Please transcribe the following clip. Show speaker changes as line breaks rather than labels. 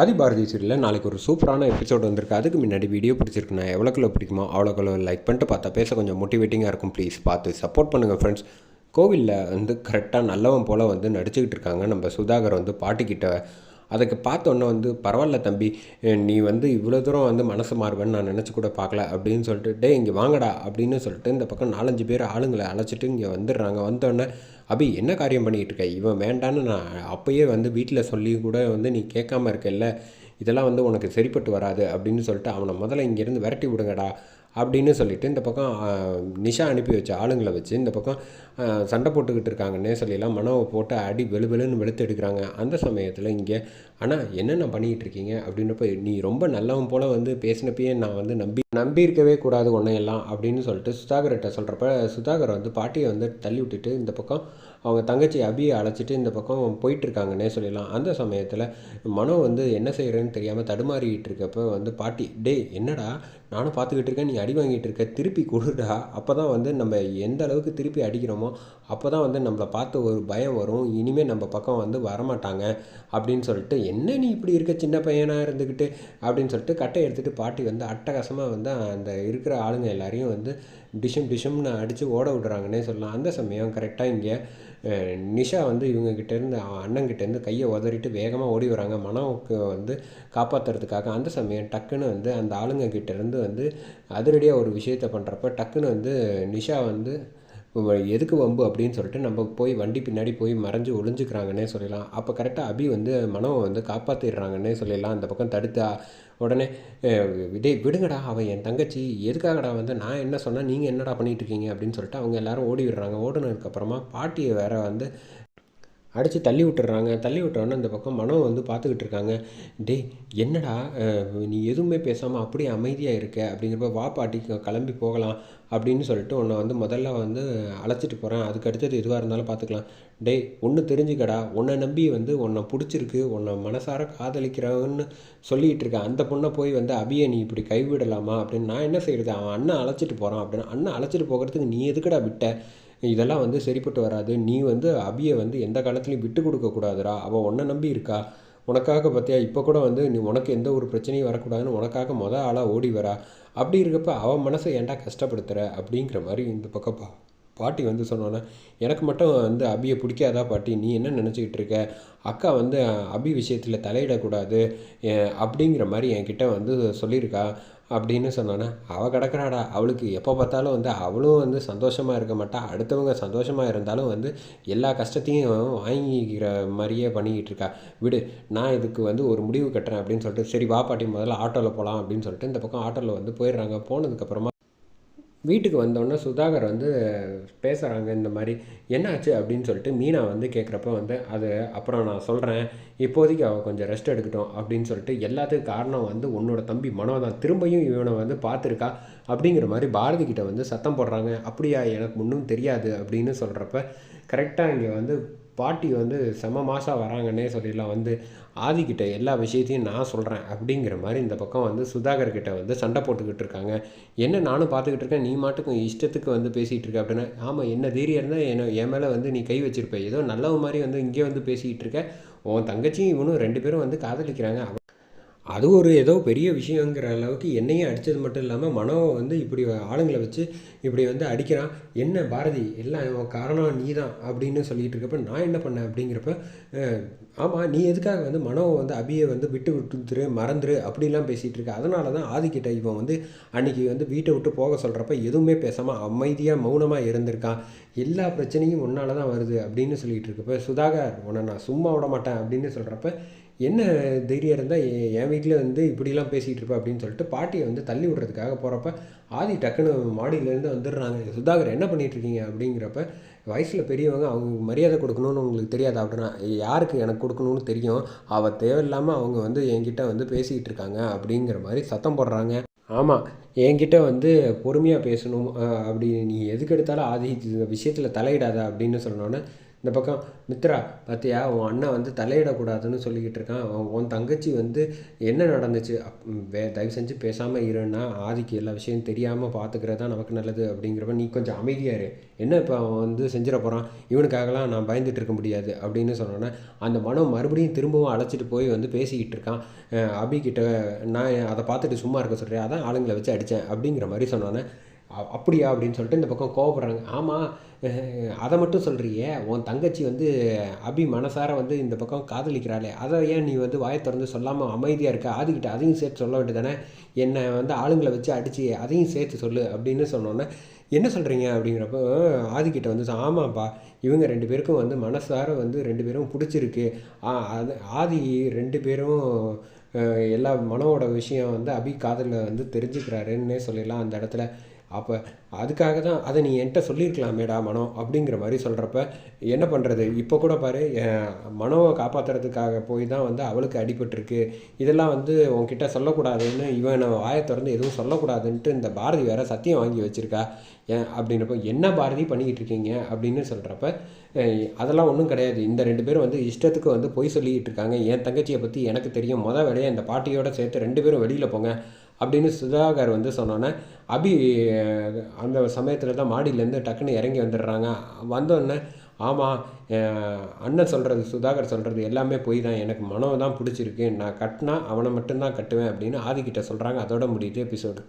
ஆதி பாரதி சீரியலில் நாளைக்கு ஒரு சூப்பரான எபிசோட் வந்திருக்கு. அதுக்கு முன்னாடி வீடியோ பிடிச்சிருக்குண்ணா எவ்வளோக்குள்ள பிடிக்குமோ அவ்வளோக்குள்ள லைக் பண்ணிட்டு பார்த்தா பேச கொஞ்சம் மோட்டிவேட்டிங்காக இருக்கும். ப்ளீஸ் பார்த்து சப்போர்ட் பண்ணுங்கள் ஃப்ரெண்ட்ஸ் கோவிலில் வந்து கரெக்டாக நல்லவன் போல் வந்து நடிச்சுக்கிட்டு இருக்காங்க. நம்ம சுதாகர் வந்து பாட்டிக்கிட்ட அதுக்கு பார்த்தோன்னே வந்து பரவாயில்ல தம்பி நீ வந்து இவ்வளோ தூரம் வந்து மனசு மாறுவேன்னு நான் நினச்சி கூட பார்க்கல அப்படின்னு சொல்லிட்டு டே இங்கே வாங்கடா அப்படின்னு சொல்லிட்டு இந்த பக்கம் நாலஞ்சு பேர் ஆளுங்களை அழைச்சிட்டு இங்கே வந்துடுறாங்க. வந்தோடனே அபி என்ன காரியம் பண்ணிகிட்டு இருக்க? இவன் வேண்டான்னு நான் அப்போயே வந்து வீட்டில் சொல்லி கூட வந்து நீ கேட்காம இருக்கல்ல இதெல்லாம் வந்து உனக்கு சரிப்பட்டு வராது அப்படின்னு சொல்லிட்டு அவனை முதல்ல இங்கேருந்து விரட்டி விடுங்கடா அப்படின்னு சொல்லிட்டு இந்த பக்கம் நிஷா அனுப்பி வச்ச ஆளுங்களை வச்சு இந்த பக்கம் சண்டை போட்டுக்கிட்டு இருக்காங்கன்னே சொல்லிலாம் மனவை போட்டு அடி வெளு வெளுன்னு வெளுத்து எடுக்கிறாங்க. அந்த சமயத்தில் இங்கே ஆனால் என்னென்ன பண்ணிகிட்டு இருக்கீங்க? அப்படின்றப்ப நீ ரொம்ப நல்லவன் போல் வந்து பேசினப்பயே நான் வந்து நம்பி நம்பி இருக்கவே கூடாது உன்னையெல்லாம் அப்படின்னு சொல்லிட்டு சுதாகர்கிட்ட சொல்கிறப்ப சுதாகர் வந்து பாட்டியை வந்து தள்ளி விட்டுட்டு இந்த பக்கம் அவங்க தங்கச்சி அபியை அழைச்சிட்டு இந்த பக்கம் போயிட்டுருக்காங்கன்னே சொல்லிடலாம் அந்த சமயத்தில் மனோ வந்து என்ன செய்கிறேன்னு தெரியாமல் தடுமாறிட்டு இருக்கப்ப வந்து பாட்டி டேய் என்னடா? நானும் பார்த்துக்கிட்டு இருக்கேன் நீ அடி வாங்கிட்டு இருக்க திருப்பி கொடுடா. அப்போ தான் வந்து நம்ம எந்த அளவுக்கு திருப்பி அடிக்கிறோமோ அப்போ தான் வந்து நம்மளை பார்த்து ஒரு பயம் வரும். இனிமேல் நம்ம பக்கம் வந்து வரமாட்டாங்க அப்படின்னு சொல்லிட்டு என்ன நீ இப்படி இருக்க சின்ன பையனாக இருந்துக்கிட்டு அப்படின்னு சொல்லிட்டு கட்டை எடுத்துகிட்டு பாட்டி வந்து அட்டகாசமாக வந்து அந்த இருக்கிற ஆளுங்க எல்லாரையும் வந்து டிஷம் டிஷம்னு அடித்து ஓட விடுறாங்கன்னே சொல்லலாம். அந்த சமயம் கரெக்டாக இங்கே நிஷா வந்து இவங்ககிட்டேருந்து அண்ணங்கிட்டேருந்து கையை உதறிட்டு வேகமாக ஓடி வராங்க. மனோவுக்கு வந்து காப்பாற்றுறதுக்காக அந்த சமயம் டக்குன்னு வந்து அந்த ஆளுங்க கிட்டேருந்து வந்து அதிரடியாக ஒரு விஷயத்த பண்ணுறப்ப டக்குன்னு வந்து நிஷா வந்து எதுக்கு வம்பு அப்படின்னு சொல்லிட்டு நம்ம போய் வண்டி பின்னாடி போய் மறைஞ்சு ஒளிஞ்சுக்கிறாங்கன்னே சொல்லலாம். அப்போ கரெக்டாக அபி வந்து மனோவை வந்து காப்பாற்றிடுறாங்கன்னே சொல்லிடலாம் அந்த பக்கம் தடுத்தா உடனே விடே விடுங்கடா அவன் என் தங்கச்சி. எதுக்காகடா வந்து நான் என்ன சொன்னால் நீங்கள் என்னடா பண்ணிட்டு இருக்கீங்க? அப்படின்னு சொல்லிட்டு அவங்க எல்லாரும் ஓடி விடுறாங்க. ஓடுனதுக்கப்புறமா பாட்டியை வேற வந்து அடித்து தள்ளி விட்டுறாங்க. தள்ளி விட்டோன்னே இந்த பக்கம் மனோ வந்து பார்த்துக்கிட்டு இருக்காங்க. டேய் என்னடா நீ எதுவுமே பேசாமல் அப்படியே அமைதியாக இருக்க? அப்படிங்கிறப்ப வா பாட்டி கிளம்பி போகலாம் அப்படின்னு சொல்லிட்டு உன்னை வந்து முதல்ல வந்து அழைச்சிட்டு போகிறேன் அதுக்கு அடுத்தது எதுவாக இருந்தாலும் பார்த்துக்கலாம். டேய் ஒன்று தெரிஞ்சுக்கடா. உன்னை நம்பி வந்து உன்னை பிடிச்சிருக்கு. உன்னை மனசார காதலிக்கிறவன்னு சொல்லிகிட்டு இருக்க. அந்த பொண்ணை போய் வந்து அபியை நீ இப்படி கைவிடலாமா அப்படின்னு நான் என்ன செய்கிறது அவன் அண்ணன் அழைச்சிட்டு போகிறான் அப்படின்னு. அண்ணன் அழைச்சிட்டு போகிறதுக்கு நீ எதுக்குடா விட்ட? இதெல்லாம் வந்து சரிப்பட்டு வராது. நீ வந்து அபியை வந்து எந்த காலத்துலையும் விட்டு கொடுக்கக்கூடாதுடா அவள் உன்னை நம்பி இருக்கா? உனக்காக பார்த்தியா இப்போ கூட வந்து நீ உனக்கு எந்த ஒரு பிரச்சனையும் வரக்கூடாதுன்னு உனக்காக மொதல் ஆளாக ஓடி வரா. அப்படி இருக்கப்ப அவன் மனசை ஏன்டா கஷ்டப்படுத்துகிற அப்படிங்கிற மாதிரி இந்த பக்கம் பா பாட்டி வந்து சொன்னோன்னே எனக்கு மட்டும் வந்து அபியை பிடிக்காதா பாட்டி? நீ என்ன நினச்சிக்கிட்டு இருக்க? அக்கா வந்து அபி விஷயத்தில் தலையிடக்கூடாது அப்படிங்கிற மாதிரி என்கிட்ட வந்து சொல்லியிருக்கா. அப்படின்னு சொன்னோன்னே அவள் கிடக்கிறாடா. அவளுக்கு எப்போ பார்த்தாலும் வந்து அவளும் வந்து சந்தோஷமாக இருக்க மாட்டா. அடுத்தவங்க சந்தோஷமாக இருந்தாலும் வந்து எல்லா கஷ்டத்தையும் வாங்கிக்கிற மாதிரியே பண்ணிக்கிட்டு இருக்கா. விடு நான் இதுக்கு வந்து ஒரு முடிவு கட்டுறேன். அப்படின்னு சொல்லிட்டு சரி வா பாட்டி முதல்ல ஆட்டோவில் போகலாம் அப்படின்னு சொல்லிட்டு இந்த பக்கம் ஆட்டோவில் வந்து போயிடுறாங்க. போனதுக்கப்புறமா வீட்டுக்கு வந்தோடனே சுதாகர் வந்து பேசுகிறாங்க இந்த மாதிரி என்னாச்சு அப்படின்னு சொல்லிட்டு மீனா வந்து கேட்குறப்ப வந்து அது அப்புறம் நான் சொல்கிறேன் இப்போதைக்கு அவள் கொஞ்சம் ரெஸ்ட் எடுக்கட்டும் அப்படின்னு சொல்லிட்டு எல்லாத்துக்கும் காரணம் வந்து உன்னோட தம்பி மனோ தான். திரும்பியும் இவனை வந்து பார்த்துருக்கா? அப்படிங்கிற மாதிரி பாரதி கிட்ட வந்து சத்தம் போடுறாங்க. அப்படியா எனக்கு முன்னும் தெரியாது அப்படின்னு சொல்கிறப்ப கரெக்டாக இங்கே வந்து பாட்டி வந்து செம மாதம் வராங்கன்னே சொல்லிடலாம். வந்து ஆதிக்கிட்ட எல்லா விஷயத்தையும் நான் சொல்கிறேன் அப்படிங்கிற மாதிரி இந்த பக்கம் வந்து சுதாகர் கிட்ட வந்து சண்டை போட்டுக்கிட்டு இருக்காங்க. என்ன நானும் பார்த்துக்கிட்டு இருக்கேன் நீ மாட்டுக்கும் இஷ்டத்துக்கு வந்து பேசிகிட்டு இருக்க அப்படின்னா ஆமாம் என்ன தைரியம் இருந்தால் என்ன என் மேலே வந்து நீ கை வச்சிருப்ப. ஏதோ நல்லவ மாதிரி வந்து இங்கே வந்து பேசிக்கிட்டு இருக்க. உன் தங்கச்சியும் இவனும் ரெண்டு பேரும் வந்து காதலிக்கிறாங்க. அது ஒரு ஏதோ பெரிய விஷயங்கிற அளவுக்கு என்னையும் அடித்தது மட்டும் இல்லாமல் மனோவை வந்து இப்படி ஆளுங்களை வச்சு இப்படி வந்து அடிக்கிறான். என்ன பாரதி எல்லாம் காரணம் நீ தான் அப்படின்னு சொல்லிட்டு இருக்கப்ப நான் என்ன பண்ணேன் அப்படிங்கிறப்ப ஆமாம் நீ எதுக்காக வந்து மனோவை வந்து அபியை வந்து விட்டு விட்டுத்துரு மறந்துரு அப்படிலாம் பேசிகிட்டு இருக்க. அதனால தான் ஆதிக்கிட்ட இவன் வந்து அன்றைக்கி வந்து வீட்டை விட்டு போக சொல்கிறப்ப எதுவுமே பேசாமல் அமைதியாக மௌனமாக இருந்திருக்கான். எல்லா பிரச்சனையும் உன்னால தான் வருது அப்படின்னு சொல்லிகிட்டு இருக்கப்ப சுதாகர் உன்னை நான் சும்மா விட மாட்டேன் அப்படின்னு சொல்கிறப்ப என்ன தைரியம் இருந்தால் என் வீட்டில் வந்து இப்படிலாம் பேசிகிட்டு இருப்பா அப்படின்னு சொல்லிட்டு பாட்டியை வந்து தள்ளி விடுறதுக்காக போகிறப்ப ஆதி டக்குன்னு மாடியிலேருந்து வந்துடுறாங்க. சுதாகர் என்ன பண்ணிகிட்டு இருக்கீங்க அப்படிங்கிறப்ப வயசில் பெரியவங்க அவங்க மரியாதை கொடுக்கணும்னு உங்களுக்கு தெரியாது. அப்படின்னா யாருக்கு எனக்கு கொடுக்கணும்னு தெரியும்? அவள் தேவையில்லாமல் அவங்க வந்து என்கிட்ட வந்து பேசிக்கிட்டு இருக்காங்க. அப்படிங்கிற மாதிரி சத்தம் போடுறாங்க. ஆமாம் என்கிட்ட வந்து பொறுமையாக பேசணும். அப்படி நீ எதுக்கு எடுத்தாலும் ஆதி விஷயத்தில் தலையிடாத. அப்படின்னு சொன்னோன்னே இந்த பக்கம் மித்ரா பார்த்தியா உன் அண்ணன் வந்து தலையிடக்கூடாதுன்னு சொல்லிக்கிட்டு இருக்கான். உன் தங்கச்சி வந்து என்ன நடந்துச்சு? அப் வே தயவு செஞ்சு பேசாமல் இருன்னா ஆதிக்கு எல்லா விஷயம் தெரியாமல் பார்த்துக்கிறது தான் நமக்கு நல்லது. அப்படிங்கிறப்ப நீ கொஞ்சம் அமைதியாக இரு. என்ன இப்போ அவன் வந்து செஞ்சிட போகிறான் இவனுக்காகலாம் நான் பயந்துட்டு இருக்க முடியாது. அப்படின்னு சொன்னோன்னே அந்த மனம் மறுபடியும் திரும்பவும் அழைச்சிட்டு போய் வந்து பேசிக்கிட்டு இருக்கான். அஹ் நான் அதை பார்த்துட்டு சும்மா இருக்க சொல்கிறேன் அதான் ஆளுங்களை வச்சு அடித்தேன் அப்படிங்கிற மாதிரி சொன்னோன்னே அப்படியா? அப்படின்னு சொல்லிட்டு இந்த பக்கம் கோவப்படுறாங்க. ஆமாம் அதை மட்டும் சொல்கிறியே உன் தங்கச்சி வந்து அபி மனசார வந்து இந்த பக்கம் காதலிக்கிறாளே அதை ஏன் நீ வந்து வாயை திறந்து சொல்லாமல் அமைதியாக இருக்க? ஆதிக்கிட்ட அதையும் சேர்த்து சொல்ல வேண்டியதானே என்னை வந்து ஆளுங்களை வச்சு அடிச்சு அதையும் சேர்த்து சொல்லு அப்படின்னு சொன்னோன்னே என்ன சொல்கிறீங்க அப்படிங்கிறப்போ ஆதிக்கிட்ட வந்து ஆமாப்பா இவங்க ரெண்டு பேருக்கும் வந்து மனசார வந்து ரெண்டு பேரும் பிடிச்சிருக்கு. அது ஆதி ரெண்டு பேரும் எல்லா மனோட விஷயம் வந்து அபி காதலில் வந்து தெரிஞ்சுக்கிறாருன்னே சொல்லிடலாம் அந்த இடத்துல. அப்போ அதுக்காக தான் அதை நீ என்கிட்ட சொல்லியிருக்கலாமேடா மனோ அப்படிங்கிற மாதிரி சொல்கிறப்ப என்ன பண்ணுறது இப்போ கூட பாரு என் மனோவை காப்பாற்றுறதுக்காக போய் தான் வந்து அவளுக்கு அடிபட்டிருக்கு. இதெல்லாம் வந்து உன்கிட்ட சொல்லக்கூடாதுன்னு இவன் வாயை திறந்து எதுவும் சொல்லக்கூடாதுன்ட்டு இந்த பாரதி வேற சத்தியம் வாங்கி வச்சுருக்கா. ஏன் அப்படின்றப்ப என்ன பாரதி பண்ணிக்கிட்டு இருக்கீங்க? அப்படின்னு சொல்கிறப்ப அதெல்லாம் ஒன்றும் கிடையாது. இந்த ரெண்டு பேரும் வந்து இஷ்டத்துக்கு வந்து பொய் சொல்லிக்கிட்டு இருக்காங்க. என் தங்கச்சியை பற்றி எனக்கு தெரியும். மொதல் வேலையை இந்த பாட்டியோட சேர்த்து ரெண்டு பேரும் வெளியில் போங்க. அப்படின்னு சுதாகர் வந்து சொன்னோன்னே அபி அந்த சமயத்தில் தான் மாடியிலேருந்து டக்குன்னு இறங்கி வந்துடுறாங்க. வந்தோடனே ஆமாம் அண்ணன் சொல்கிறது சுதாகர் சொல்கிறது எல்லாமே பொய் தான். எனக்கு மனம் தான் பிடிச்சிருக்கு. நான் கட்டினா அவனை மட்டும்தான் கட்டுவேன் அப்படின்னு ஆதிக்கிட்ட சொல்கிறாங்க அதோட முடியுது எபிசோடு.